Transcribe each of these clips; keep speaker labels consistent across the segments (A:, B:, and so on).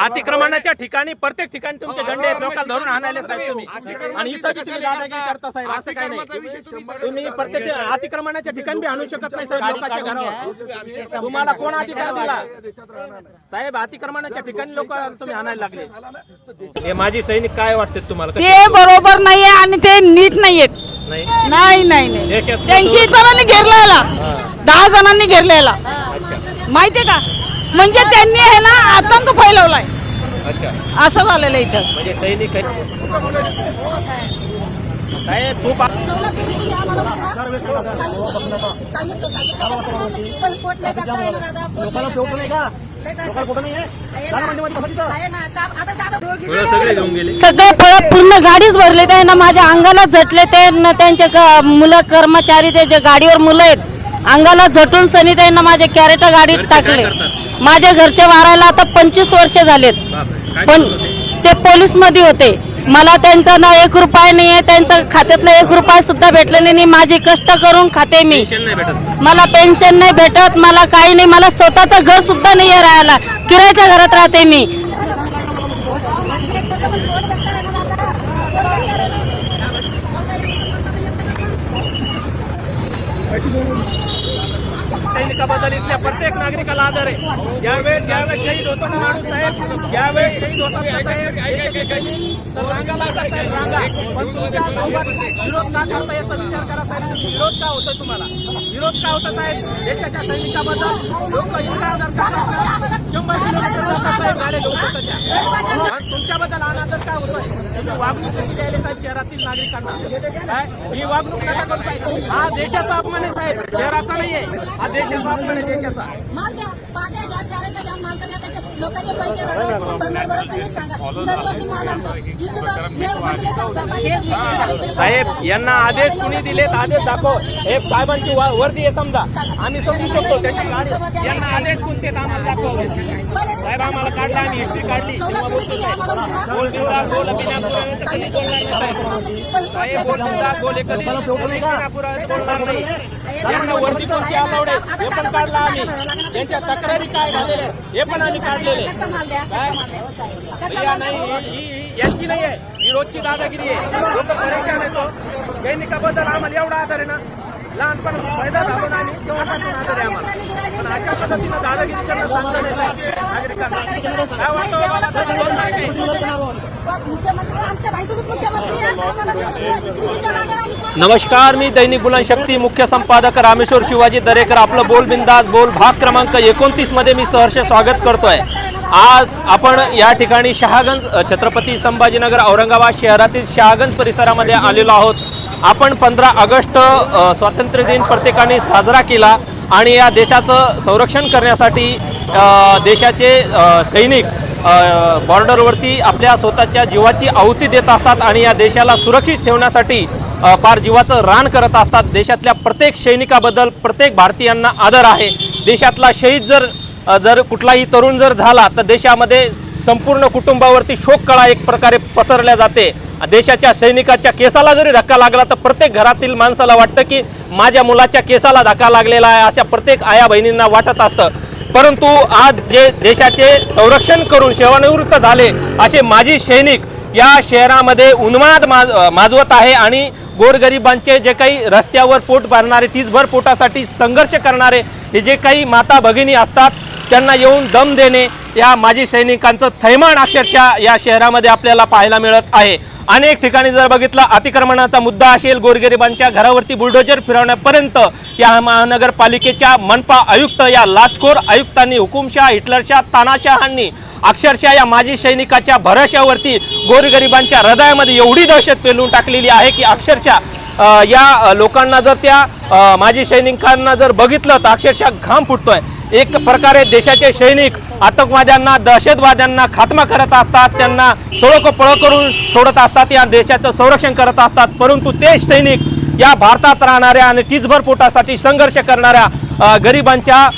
A: अतिक्रमणाच्या ठिकाणी प्रत्येक ठिकाणी तुमचे झेंडे लोकांना धरून आणायला साहेब तुम्ही आणि इथं तुम्ही दादागिरी करता? साहेब? असं काही नाही. तुम्ही प्रत्येक अतिक्रमणाच्या ठिकाणी बी आणू शकत नाही साहेब लोकांच्या घरावर. तुम्हाला कोण अधिकार दिला? साहेब अतिक्रमणाच्या ठिकाणी लोक तुम्ही आणायला लागले. हे माझी सैनिक काय वाटते तुम्हाला?
B: ते बरोबर नाहीये आणि ते नीट नाहीयेत.
A: नाही?
B: नाही नाही त्यांची जणांनी घेरलेला. दहा जणांनी घेरलेला. माहितीये का? म्हणजे त्यांनी हे ना आतंक फैलवलाय.
A: अच्छा.
B: असं झालेलं इथं.
A: म्हणजे सैनिक आहे. खूप फळं सगळे घेऊन गेले.
B: सगळे फळ पूर्ण गाडीच भरले ते ना माझ्या अंगाला झटले ते न त्यांचे क- मुलं कर्मचारी ते जे गाडीवर मुलं आहेत अंगाला झटून सनी त्यांना माझे कॅरेट गाडीत टाकले? माझ्या घरचे वारायला आता पंचवीस वर्ष झालेत. पण? ते पोलीसमध्ये होते. मला त्यांचा ना एक रुपया नाही आहे त्यांच्या खात्यातलं एक रुपया सुद्धा भेटलेले नाही माझे कष्ट करून खाते मी. मला पेन्शन नाही भेटत मला काही नाही मला स्वतःचं घर सुद्धा नाही आहे राहायला. किरायच्या घरात राहते मी.
A: सैनिकाबद्दल इथल्या प्रत्येक नागरिकाला आदर आहे. ज्यावेळेस ज्यावेळेस शहीद होतो ना माणूस साहेब ज्यावेळेस शहीद होतात साहेब. तर रांगा साहेब रांगा. पण तुमच्यासोबत विरोध का करता याचा विचार करा साहेब. विरोध का होतोय तुम्हाला? विरोध का होता साहेब? देशाच्या सैनिकाबद्दल लोक इतका आदर करतात? शंभर किलोमीटर जातात साहेब झाले घेऊन स्वतःच्या आणि तुमच्याबद्दल अनादर का होतोय? तुम्ही वागणूक कशी द्यायला साहेब शहरातील नागरिकांना? काय? ही वागणूक नका करू साहेब. हा देशाचा अपमान आहे साहेब. शहराचा नाही आहे हा देशाचा देशाचा. साहेब यांना आदेश कुणी दिलेत? आदेश दाखव. हे साहेबांची वा- वर्दी आहे समजा. आम्ही समजू शकतो. त्यांची गाडी यांना आदेश कोणते आम्हाला दाखव. साहेब आम्हाला काढला आम्ही. हिस्ट्री काढली. तेव्हा बोलतो साहेब. बोल बिंदा बोल बिना पुराव्याचं कधी बोलणार नाही साहेब. बोल हे कधी बोलणार नाही. यांना वर्दी कोणती अलाउड हे पण काढला आम्ही. यांच्या तक्रारी काय झालेल्या हे पण आम्ही काढलेले काय? या नाही ही- ही यांची नाही आहे. ही रोजची दादागिरी आहे. लोक परेशान येतो हो. सैनिकाबद्दल आम्हाला एवढा आदर आहे ना. लहानपण पैदा झालो ना आम्ही तेव्हापासून आदर आहे आम्हाला. पण अशा पद्धतीनं दादागिरी करणं चांगलं नाही. नागरिकांना. काय वाटतं हो बाबा? नमस्कार मी दैनिक बुलंद शक्ती मुख्य संपादक रामेश्वर शिवाजी दरेकर. आपलं बोल बिंदास बोल भाग क्रमांक एकोणतीसमध्ये मी सहर्ष स्वागत करतोय. आज आपण या ठिकाणी शहागंज छत्रपती संभाजीनगर औरंगाबाद शहरातील शहागंज परिसरामध्ये आलेलो आहोत. आपण पंधरा ऑगस्ट स्वातंत्र्य दिन प्रत्येकाने साजरा केला आणि या देशाचं संरक्षण करण्यासाठी देशाचे सैनिक बॉर्डरवरती आपल्या स्वतःच्या जीवाची आहुती देत असतात आणि या देशाला सुरक्षित ठेवण्यासाठी फार जीवाचं रान करत असतात. देशातल्या प्रत्येक सैनिकाबद्दल प्रत्येक भारतीयांना आदर आहे. देशातला शहीद जर जर कुठलाही तरुण जर झाला तर देशामध्ये संपूर्ण कुटुंबावरती शोककळा एक प्रकारे पसरल्या जाते. देशाच्या सैनिकाच्या केसाला जरी धक्का लागला तर प्रत्येक घरातील माणसाला वाटतं की माझ्या मुलाच्या केसाला धक्का लागलेला आहे अशा प्रत्येक आया बहिणींना वाटत असतं. परंतु आज जे देशाचे संरक्षण करून सेवानिवृत्त झाले असे माजी सैनिक या शहरामध्ये उन्माद माज माजवत आहे आणि गोरगरिबांचे जे काही रस्त्यावर पोट भरणारे तीसभर पोटासाठी संघर्ष करणारे हे जे काही माता भगिनी असतात त्यांना येऊन दम देणे या माजी सैनिकांचं थैमान अक्षरशः या शहरामध्ये आपल्याला पाहायला मिळत आहे. अनेक ठिकाणी जर बघितलं अतिक्रमणाचा मुद्दा असेल गोरगरिबांच्या घरावरती बुलडोजर फिरवण्यापर्यंत या महानगरपालिकेच्या मनपा आयुक्त या लाचखोर आयुक्तांनी हुकुमशाह हिटलरशाह तानाशहांनी अक्षरशः या माजी सैनिकाच्या भरोश्यावरती गोरगरिबांच्या हृदयामध्ये एवढी दहशत पेलून टाकलेली आहे की अक्षरशः या लोकांना जर त्या माजी सैनिकांना जर बघितलं तर अक्षरशः घाम फुटतोय. एक प्रकारे देशाचे सैनिक आतंकवाद्यांना दहशतवाद्यांना खात्मा करत असतात त्यांना सोळक पळ करून सोडत असतात या देशाचं संरक्षण करत असतात. परंतु ते सैनिक या भारतात राहणाऱ्या आणि तीचभर पोटासाठी संघर्ष करणाऱ्या गरिबांच्या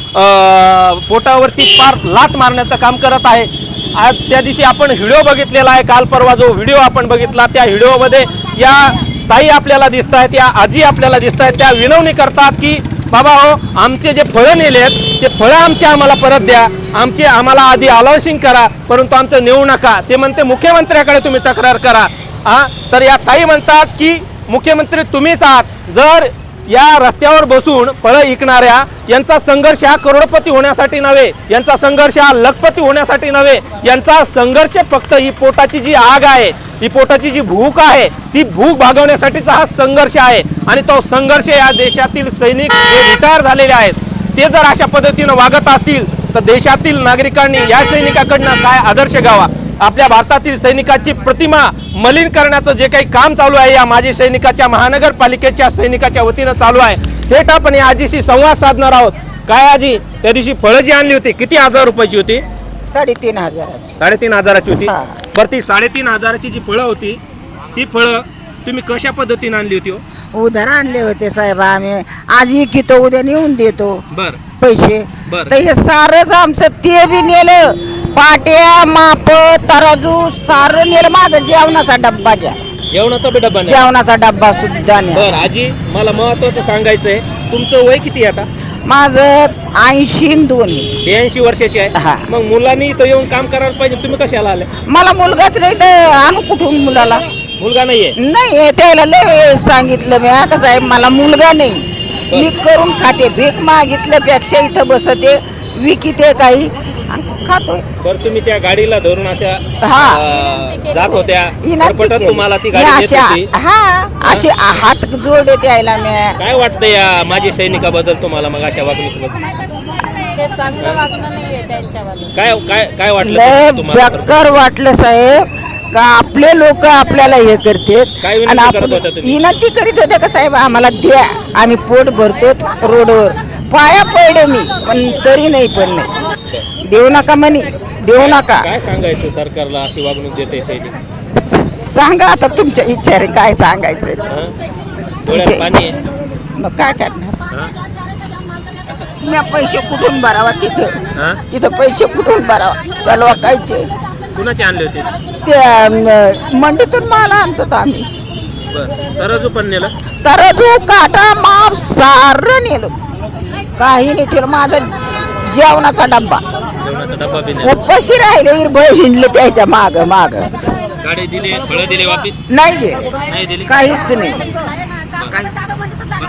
A: पोटावरती पार लात मारण्याचं काम करत आहे. आज त्या दिवशी आपण व्हिडिओ बघितलेला आहे काल परवा जो व्हिडिओ आपण बघितला त्या व्हिडिओमध्ये या ताई आपल्याला दिसत आहेत या आजी आपल्याला दिसत आहेत त्या विनवणी करतात की बाबा हो आमचे जे फळं नेले आहेत ते फळं आमचे आम्हाला परत द्या. आमचे आम्हाला आधी अलाउन्सिंग करा परंतु आमचं नेऊ नका. ते म्हणते मुख्यमंत्र्याकडे तुम्ही तक्रार करा. हा तर या ताई म्हणतात की मुख्यमंत्री तुम्हीच आहात. जर या रस्त्यावर बसून फळं विकणाऱ्या यांचा संघर्ष हा करोडपती होण्यासाठी नव्हे यांचा संघर्ष हा लखपती होण्यासाठी नव्हे यांचा संघर्ष फक्त ही पोटाची जी आग आहे ही पोटाची जी भूक आहे ती भूक भागवण्यासाठीचा हा संघर्ष आहे. आणि तो संघर्ष या देशातील सैनिक जे रिटायर झालेले आहेत ते जर अशा पद्धतीनं वागत असतील तर देशातील नागरिकांनी या सैनिकाकडनं काय आदर्श घ्यावा? आपल्या भारतातील सैनिकाची प्रतिमा मलिन करण्याचं जे काही काम चालू आहे या माजी सैनिकाच्या महानगरपालिकेच्या सैनिकाच्या वतीनं चालू आहे. थेट आपण या आजीशी संवाद साधणार आहोत. काय आजी त्या दिवशी फळं जी आणली होती किती हजार रुपयाची होती?
C: साडेतीन हजाराची.
A: साडेतीन हजाराची होती.
C: हा.
A: बरं ती साडेतीन हजाराची जी फळं होती ती फळं तुम्ही कशा पद्धतीने आणली होती हो?
C: उधार आणले होते साहेब आम्ही. आज इकितो उद्या नेऊन देतो.
A: बर.
C: पैसे.
A: बरं.
C: तर हे सारंच आमचं ते बी नेलं. पाट्या माप तराजू सारं नेलं. माझा जेवणाचा डब्बा घ्या
A: जेवणाचा बी डब्बा नाही.
C: जेवणाचा डब्बा सुद्धा न्या
A: बर आजी मला महत्वाचं सांगायचंय. तुमचं वय किती आहे आता?
C: माझं ऐंशी न दोन्ही
A: ब्याऐंशी वर्षाची
C: हा.
A: आहे मग मुलांनी इथं येऊन काम करायला पाहिजे. तुम्ही कशाला आले?
C: मला मुलगाच नाही तर आणू कुठून मुलाला?
A: मुलगा नाहीये?
C: नाही त्याला लय वेळेस सांगितलं मी. का साहेब मला मुलगा नाही. मी करून खाते. भीक मागितल्यापेक्षा इथं बसते. विकिते काही. आणि खातोय.
A: बरं तुम्ही त्या गाडीला धरून अशा
C: हा.
A: अं, जात होत्या. परपटत
C: केली.
A: तुम्हाला ती
C: मी
A: गाडी देत
C: अशा हा असे हात जोडे द्यायला मी.
A: काय वाटतं या माझी सैनिकाबद्दल तुम्हाला मग अशा वागणुकीबद्दल?
B: ते चांगलं वागणं नाहीये त्यांच्यावालं
A: काय काय काय वाटलं
C: लय
A: तुम्हाला?
C: बेकार वाटलं साहेब का आपले लोक आपल्याला हे करतात?
A: काय विनंती करत होता तुम्ही?
C: विनंती करीत होते का साहेब आम्हाला द्या. आम्ही पोट भरतो रोडवर. पाया पडले मी पण तरी नाही पण नाही देऊ नका म्हणे. देऊ नका.
A: काय सांगायचं सरकारला अशी वागणूक देते
C: सांगा आता तुमच्या इच्छाने काय सांगायचं.
A: हं? डोळ्यात पाणी आहे.
C: मग काय करणार?
A: हं?
C: मी पैसे कुठून भरावा तिथं?
A: हं?
C: तिथं पैसे कुठून भरावा? त्या लोकांचे.
A: कुणाचे आणले होते?
C: अं, मंडीतून माल आणतो आम्ही.
A: बरं. तराजू पण नेलं?
C: तराजू काटा माप सारं नेलो. काही नाही ठेवलं. माझा जेवणाचा डब्बा.
A: जेवणाचा डब्बा बी नेला
C: उपाशी राहिले? इरबळ हिंडले त्याच्या माग माग.
A: गाडी दिली फळं दिले वापिस?
C: नाही गेले
A: नाही दिली?
C: काहीच नाही.
A: बरं.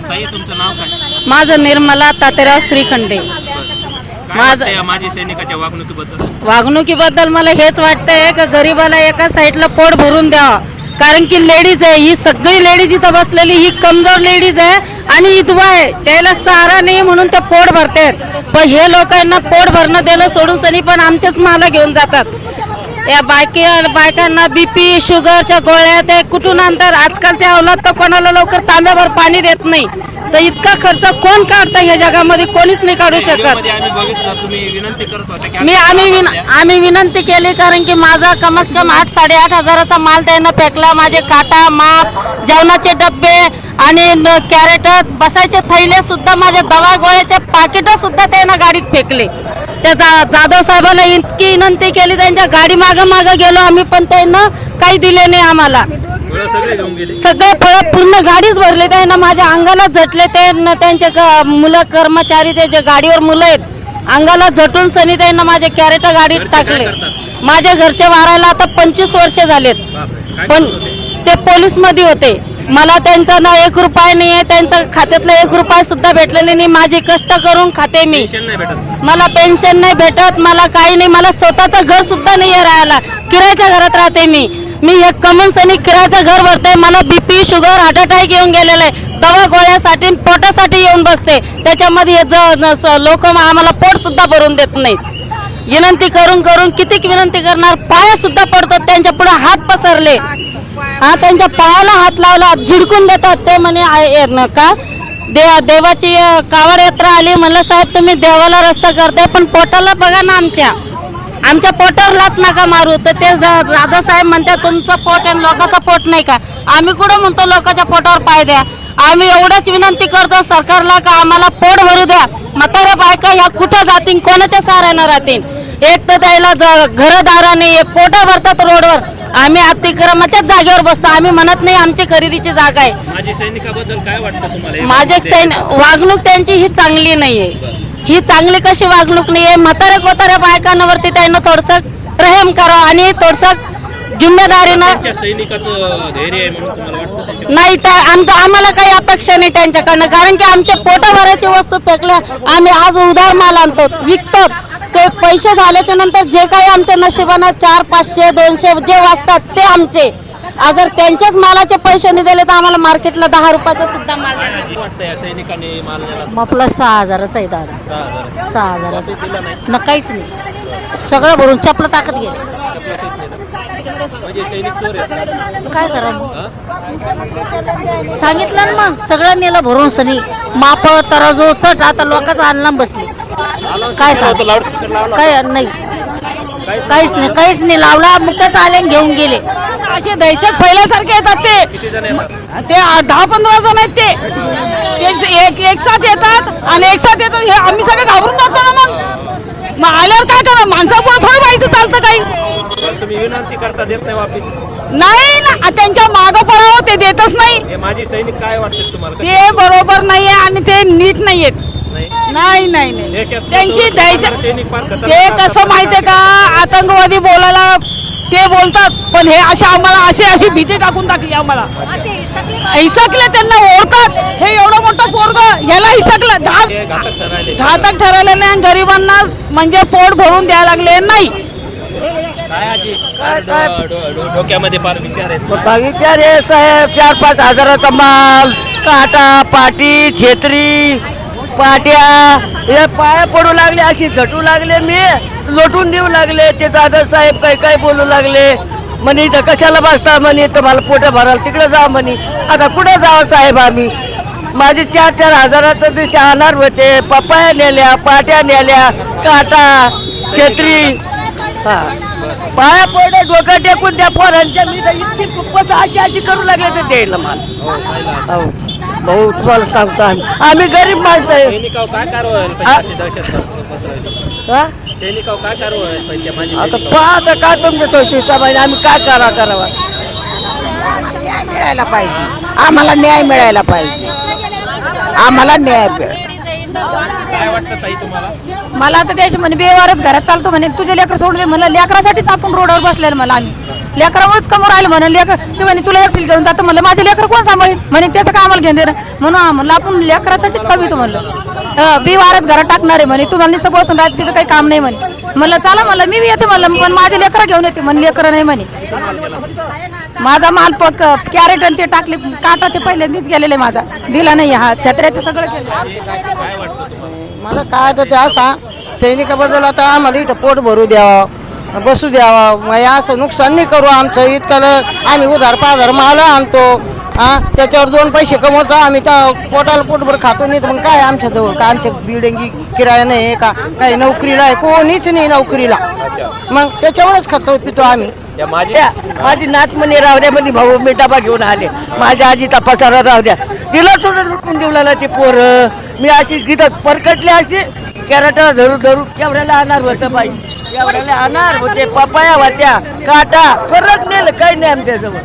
A: ताई तुमचं नाव काय?
B: माझं निर्मला तातेराव श्रीखंडे.
A: काय
B: माझं-
A: वाटतं या माजी सैनिकाच्या वागणुकीबद्दल?
B: वागणुकीबद्दल मला हेच वाटतंय का गरीबाला एका साईडला पोट भरून द्यावा. कारण की लेडीज आहे ही सगळी लेडीज इथं बसलेली ही कमजोर लेडीज आहे आणि इथवा आहे. त्याला सारा नाही म्हणून ते पोट भरतात पण हे लोकांना पोट भरणं दिलं सोडून सनी पण आमच्याच माला घेऊन जातात. या बायकी बायकांना बीपी शुगरच्या गोळ्या ते कुठून आणतात? आजकालच्या अवलाद तर कोणाला लवकर तांब्याभर पाणी देत नाही. तर इतका खर्च कोण काढतं ह्या जगामध्ये? कोणीच नाही काढू शकत. मी आम्ही विन आम्ही विनंती केली कारण की माझा कमस कम आठ साडेआठ हजाराचा माल त्यांना फेकला. माझे काटा माप जेवणाचे डबे आणि कॅरेट बसायचे थैले सुद्धा माझ्या दवा गोळ्याचे पाकिट सुद्धा त्यांना गाडीत फेकले. त्या जा जाधव साहेबाला इतकी विनंती केली त्यांच्या गाडी मागं मागं गेलो आम्ही पण त्यांना काही दिले नाही आम्हाला
A: सगळे
B: फळं पूर्ण गाडीच भरले त्यांना माझ्या अंगाला झटले ते न त्यांचे मुलं कर्मचारी ते जे गाडीवर मुलं आहेत अंगाला झटून सनी त्यांना माझे कॅरेट गाडीत टाकले? माझ्या घरचे वारायला आता पंचवीस वर्ष झालेत पण? ते पोलीसमध्ये होते मला त्यांचा ना एक रुपया नाही आहे त्यांच्या खात्यातला एक रुपया सुद्धा भेटलेले नाही माझे कष्ट करून खाते मी.
A: नाही
B: मला पेन्शन नाही भेटत मला काही नाही. मला स्वतःचं घर सुद्धा नाही आहे राहायला. किरायच्या घरात राहते मी. मी एक कमन सैनिक किरायचं घर भरते मला बीपी शुगर हार्ट अटॅक येऊन गेलेलं आहे. दवा गोळ्यासाठी पोटासाठी येऊन बसते. त्याच्यामध्ये लोक आम्हाला पोट सुद्धा भरून देत नाहीत. विनंती करून करून कितीक विनंती करणार? पाया सुद्धा पडतात. त्यांच्या पुढे हात पसरले. हा त्यांच्या पायाला हात लावला झिडकून देतात ते म्हणे आहे- आहे का? दे देवाची कावड यात्रा आली म्हणलं साहेब तुम्ही देवाला रस्ता करताय पण पोटाला बघा ना आमच्या. आमच्या पोटावर लात नका मारू. तर ते दादा साहेब म्हणतात तुमचं पोट आहे लोकांचं पोट नाही का? आम्ही कुठं म्हणतो लोकांच्या पोटावर पाय द्या? आम्ही एवढंच विनंती करतो सरकारला का आम्हाला पोट भरू द्या? म्हाताऱ्या बायका ह्या कुठं जातील? कोणाच्या सहाऱ्यानं राहतील? एक तर त्याला घरदारा नाही पोटा भरतात रोडवर. आम्ही अतिक्रमाच्याच जागेवर बसतो. आम्ही म्हणत नाही आमची खरेदीची जागा आहे.
A: सैनिकाबद्दल काय वाटतं तुम्हाला?
B: माझे सैन वागणूक त्यांची ही चांगली नाहीये. ही चांगली कशी वागणूक नाहीये? म्हाताऱ्या कोताऱ्या बायकांवरती त्यांना थोडस रहम करावं आणि थोडस जिम्मेदारीनं
A: त्यांच्या सैनिकाचं धैर्य आहे म्हणून तुम्हाला वाटतं त्यांच्या
B: नाही तर आमचं आम्हाला काही अपेक्षा नाही त्यांच्याकडनं. कारण की आमच्या पोटाभराची वस्तू फेकल्या आम्ही आज उधार माल आणतो विकतो ते पैसे झाल्याच्यानंतर जे काही आमच्या नशिबानं चार पाचशे दोनशे जे वाचतात ते आमचे. अगर त्यांच्याच मालाचे पैसे नाही दिले तर आम्हाला मार्केटला दहा रुपयाचा सुद्धा माल आपला सहा हजाराचा आहे दादा. सहा हजाराचा. न काहीच नाही. सगळं भरून चपला टाकत गेले.
A: म्हणजे
B: काय करा? सांगितलं ना मग सगळं नेलं भरून सनी. माप तराजू चट आता लोकांचा आणला बसली. काय सांग? काय नाही. काहीच नाही काहीच नाही. लावला मुकच आले आणि घेऊन गेले.
D: असे दहशत फैल्यासारखे येतात ते. ते दहा पंधरा जण आहेत ते. ते एक एक साथ येतात आणि एक साथ येतात. हे आम्ही सगळे घाबरून जातो ना मग. मग आल्यावर काय करा? माणसापुढे थोडं व्हायचं चालतं काही.
A: तुम्ही विनंती करता देत नाही वापिस
D: नाही ना त्यांच्या मागं पडावं ते देतच नाही.
A: हे माझी सैनिक काय वाटते तुम्हाला?
D: ते बरोबर नाहीये आणि ते नीट नाहीयेत.
A: नाही
D: नाही नाही. नाही
A: देशात
D: त्यांची दहशत
A: सैनिक फार खतरनाक
D: ते. कसं माहितीये का? आतंकवादी बोलायला ते बोलतात पण हे असे आम्हाला अशी अशी भीती टाकून टाकली आम्हाला. हिसकले त्यांना ओळखतात हे एवढं मोठं पोरग ह्याला हिसकलं.
A: घातक ठरायले.
D: घातक ठरवलेले आणि गरिबांना म्हणजे पोट भरून द्यायला लागले नाही.
A: काय आजी? काय डो- डो- डो- डोक्यामध्ये फार विचार आहेत?
E: विचार हे साहेब. चार पाच हजाराचा माल काटा पाटी छेत्री. पाट्या पाया पडू लागले अशी झटू लागले मी. लोटून देऊ लागले ते दादा साहेब काही काही बोलू लागले. म्हणे इथं कशाला बसता? म्हणे इथं मला पोटं भराल तिकडे जा म्हणे. आता कुठं जावं साहेब आम्ही? माझे चार चार हजाराचं दिवशी अनार होते. पपाया नेल्या पाट्या नेल्या काटा छत्री. हा. पाया पडलं डोकं टेकून त्या पोरांच्या मी इतकी खूपच अशी अशी करू लागले तर द्यायला मला. हो. भाऊ तुम्हाला सांगतो आम्ही. आम्ही गरीब माणसं आहे.
A: सैनिकाव काय कारवाई पाहिजे अशी दहशत पसरवायची?
E: हा?
A: सैनिकाव काय कारवाई पाहिजे माझी
E: आता? पाहता काय तुमच्या तो शिस्ताबाई आम्ही काय करा करावा?
C: न्याय मिळायला पाहिजे. आम्हाला न्याय मिळायला पाहिजे. आम्हाला न्याय मिळाला
A: काय वाटतं ताई तुम्हाला?
D: मला आता त्याशी म्हणे बेवारच घरात चालतो म्हणे. तुझे लेकर सोडले म्हणलं. लेकरासाठीच आपण रोडवर बसलेलं मला आम्ही. लेकरावरच कमर राहिलं म्हणे. लेकर ते म्हणे तुला एप्रिल घेऊन जातं म्हणलं माझे लेकर कोण सांभाळेल म्हणे त्याचं काय आम्हाला घेऊन देणार म्हणून म्हणलं आपण लेकरासाठीच कमी म्हणलं. बी बेवारच घरात टाकणार आहे म्हणे. तुम्हाला नुसतं बसून राहत तिथं काही काम नाही म्हणे. म्हणलं चला म्हणलं मी येते म्हणलं पण माझे लेकरं घेऊन येते म्हणे. लेकरं नाही म्हणे. माझा माल पक कॅरेट आणि ते टाकले काटा ते पहिल्यांदाच गेलेले माझा. दिला नाही हा छत्र्याचं सगळं केलं.
E: मला काय तर त्या सांग सैनिकाबद्दल आता आम्हाला इथं पोट भरू द्यावं बसू द्यावं मग असं नुकसान नाही करू आमचं इतकं आम्ही उधार पाधार माल आणतो हा? त्याच्यावर दोन पैसे कमवतो आम्ही तर पोटाला पोटभर खातो नाही तर मग काय आमच्याजवळ का आमच्या बिल्डिंगी किराया नाही का? काही नोकरीला आहे कोणीच नाही नोकरीला. मग त्याच्यावरच खातो पितो आम्ही.
A: माझी
E: त्या माझी नाच म्हणे राहू द्या म्हणे भाऊ मी डबा घेऊन आले. माझ्या आजीचा पसारा राहू द्या. तिला सुद्धा लुटून देऊ लागला ते पोरं. मी अशी गिदक परकटली अशी कॅरेटाला धरू धरू केवढ्याला आणणार होतं बाई. केवढ्याला अनार होते पपाया होत्या काटा परत नेलं काही नाही आमच्याजवळ.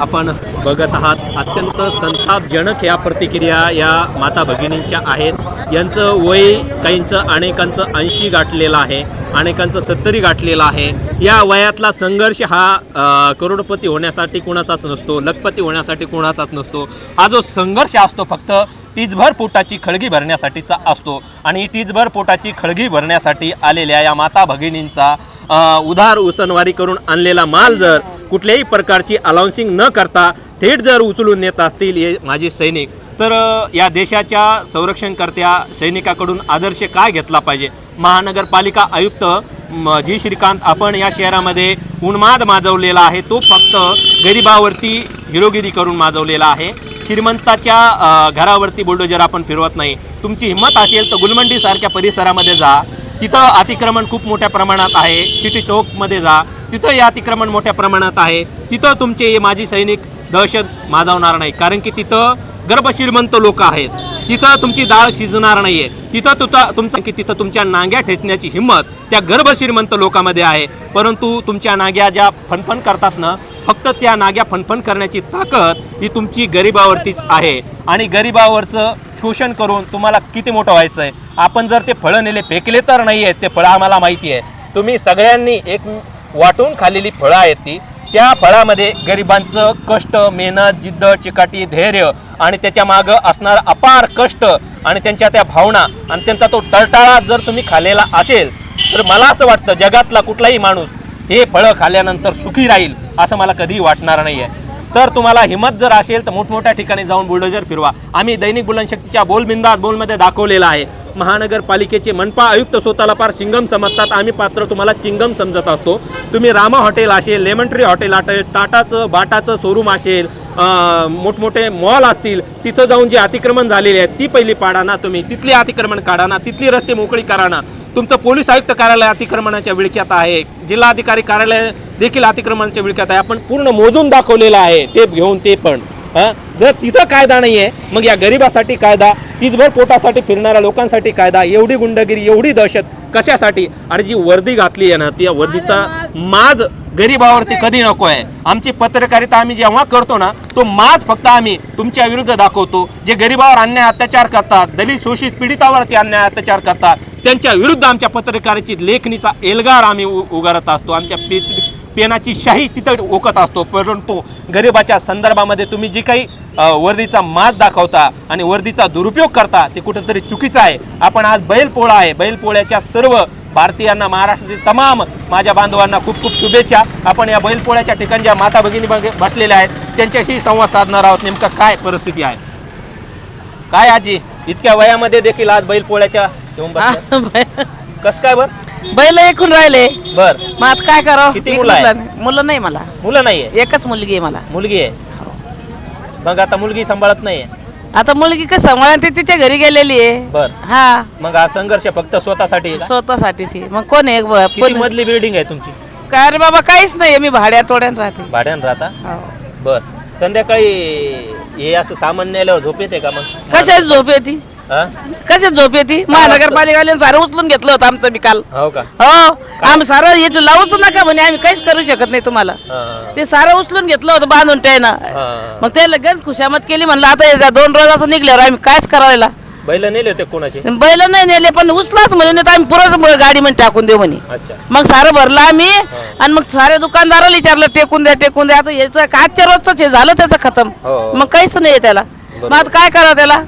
A: आपण बघत आहात अत्यंत संतापजनक या प्रतिक्रिया या माता भगिनींच्या आहेत. यांचं वय काहींचं अनेकांचं ऐंशी गाठलेलं आहे अनेकांचं सत्तरी गाठलेलं आहे. या वयातला संघर्ष हा करोडपती होण्यासाठी कुणाचाच नसतो लखपती होण्यासाठी कुणाचाच नसतो. हा जो संघर्ष असतो फक्त टीजभर पोटाची खळगी भरण्यासाठीचा असतो. आणि टीजभर पोटाची खळगी भरण्यासाठी आलेल्या या माता भगिनींचा उधार उसनवारी करून आणलेला माल जर कुठल्याही प्रकारची अलाउन्सिंग न करता थेट जर उचलून नेत असतील हे माझे सैनिक तर या देशाच्या संरक्षणकर्त्या सैनिकाकडून आदर्श काय घेतला पाहिजे? महानगरपालिका आयुक्त जी श्रीकांत आपण या शहरामध्ये उन्माद माजवलेला आहे तो फक्त गरिबावरती हिरोगिरी करून माजवलेला आहे. श्रीमंताच्या घरावरती बुलडोजर आपण फिरवत नाही. तुमची हिंमत असेल तर गुलमंडीसारख्या परिसरामध्ये जा. तिथं अतिक्रमण खूप मोठ्या प्रमाणात आहे. सिटी चौकमध्ये जा. तिथं हे अतिक्रमण मोठ्या प्रमाणात आहे. तिथं तुमचे हे माजी सैनिक दहशत माजवणार नाही. कारण की तिथं गर्भश्रीमंत लोक आहेत. तिथं तुमची डाळ शिजणार नाही आहे तिथं तुता तुमचं की तिथं तुमच्या नांग्या ठेचण्याची हिंमत त्या गर्भश्रीमंत लोकामध्ये लोकांमध्ये आहे. परंतु तुमच्या नांग्या ज्या फणफण करतात ना फक्त त्या नाग्या फणफण करण्याची ताकद ही तुमची गरिबावरतीच आहे. आणि गरिबावरचं शोषण करून तुम्हाला किती मोठं व्हायचं आहे? आपण जर ते फळं नेले फेकले तर नाही आहेत ते फळं आम्हाला माहिती आहे. तुम्ही सगळ्यांनी एक वाटून खाल्लेली फळं आहेत ती. त्या फळामध्ये गरिबांचं कष्ट मेहनत जिद्द चिकाटी धैर्य आणि त्याच्या मागं असणारं अपार कष्ट आणि त्यांच्या त्या भावना आणि त्यांचा तो टळटाळा जर तुम्ही खाल्लेला असेल तर मला असं वाटतं जगातला कुठलाही माणूस हे फळं खाल्ल्यानंतर सुखी राहील असं मला कधीही वाटणार नाही आहे तर तुम्हाला हिंमत जर असेल तर मोठमोठ्या ठिकाणी जाऊन बुलडोजर फिरवा. आम्ही दैनिक बुलनशक्तीच्या बोलबिंदास बोलमध्ये दाखवलेला आहे. महानगरपालिकेचे मनपा आयुक्त स्वतःला फार चिंगम समजतात. आम्ही पात्र तुम्हाला चिंगम समजत असतो. तुम्ही रामा हॉटेल असेल लेमन ट्री हॉटेल असेल टाटाचं बाटाचं शोरूम असेल मोठमोठे मॉल असतील तिथं जाऊन जे अतिक्रमण झालेले आहेत ती पहिली पाडा ना तुम्ही. तिथली अतिक्रमण काढा ना. तिथली रस्ते मोकळी करा ना. तुमचं पोलीस आयुक्त कार्यालय अतिक्रमणाच्या विळख्यात आहे. जिल्हाधिकारी कार्यालय देखील अतिक्रमणाच्या विळख्यात आहे. आपण पूर्ण मोजून दाखवलेलं आहे. टेप घेऊन ते पण. हं? जर तिथं कायदा नाही आहे मग या गरिबासाठी कायदा तीचभर पोटासाठी फिरणाऱ्या लोकांसाठी कायदा एवढी गुंडगिरी एवढी दहशत कशासाठी? आणि जी वर्दी घातली आहे ना ती या वर्दीचा माज गरिबावरती कधी नको आहे आमची पत्रकारिता आम्ही जेव्हा करतो ना तो माज फक्त आम्ही तुमच्या विरुद्ध दाखवतो. जे गरिबावर अन्याय अत्याचार करतात दलित शोषित पीडितावरती अन्याय अत्याचार करतात त्यांच्या विरुद्ध आमच्या पत्रकाराची लेखणीचा एल्गार आम्ही उ- उगारत असतो. आमच्या पे पेनाची शाही तिथं ओकत असतो. परंतु गरिबाच्या संदर्भामध्ये तुम्ही जी काही वर्दीचा मास दाखवता आणि वर्दीचा दुरुपयोग करता ते कुठंतरी चुकीचं आहे. आपण आज बैलपोळा आहे. बैलपोळ्याच्या सर्व भारतीयांना महाराष्ट्रातील तमाम माझ्या बांधवांना खूप खूप शुभेच्छा. आपण या बैलपोळ्याच्या ठिकाणी ज्या माता भगिनी बसलेल्या आहेत त्यांच्याशी संवाद साधणार आहोत. नेमकं काय परिस्थिती आहे? काय आजी? इतक्या वयामध्ये देखील आज बैलपोळ्याच्या येऊन बसल्या. कसं काय बर?
F: बैल ऐकून राहिले.
A: बर.
F: मग आता काय करावं?
A: किती मुलं आहे?
F: मुलं मुलं नाही मला.
A: मुलं नाहीये?
F: एकच मुलगी आहे मला.
A: मुलगी आहे? मग आता मुलगी सांभाळत नाहीये?
F: आता मुलगी कसं मला ती तिच्या घरी गेलेली आहे.
A: बर.
F: हा.
A: मग हा संघर्ष फक्त स्वतःसाठी आहे का?
F: स्वतःसाठीच आहे. मग कोण आहे? ब-
A: किती
F: कोण
A: मधली बिल्डिंग आहे तुमची?
F: काय रे बाबा काहीच नाही मी भाड्या तोड्यान राहते.
A: भाड्यानं राहता?
F: हो.
A: बर. संध्याकाळी हे असं सामान न्यायला झोप येते का मग?
F: कशाच झोप येते?
A: हा?
F: कशाच झोप येते? महानगरपालिकाने सारं उचलून घेतलं होतं आमचं बी काल.
A: हो का?
F: हो. आम्ही सारं येतो लावूच नका म्हणे आम्ही काहीच करू शकत नाही तुम्हाला.
A: हा,
F: ते सारं उचलून घेतलं होतं बांधून त्यानं.
A: हा.
F: मग ते लगेच खुशामत केली म्हणलं आता हे दोन रोज असं निघल्यावर आम्ही कायच करायला.
A: बैल नेले होते कोणाचे?
F: बैल नाही नेले पण उचलाच म्हणे नाही तर आम्ही पुरत गाडी मध्ये टाकून देऊ म्हणे. मग सारं भरलं आम्ही आणि मग सारे दुकानदाराला विचारलं टेकून द्या टेकून द्या. आता याचं आजच्या रोजच हे झालं त्याचं खतम.
A: हो.
F: मग काहीच नाही त्याला. मग आता काय करावं त्याला?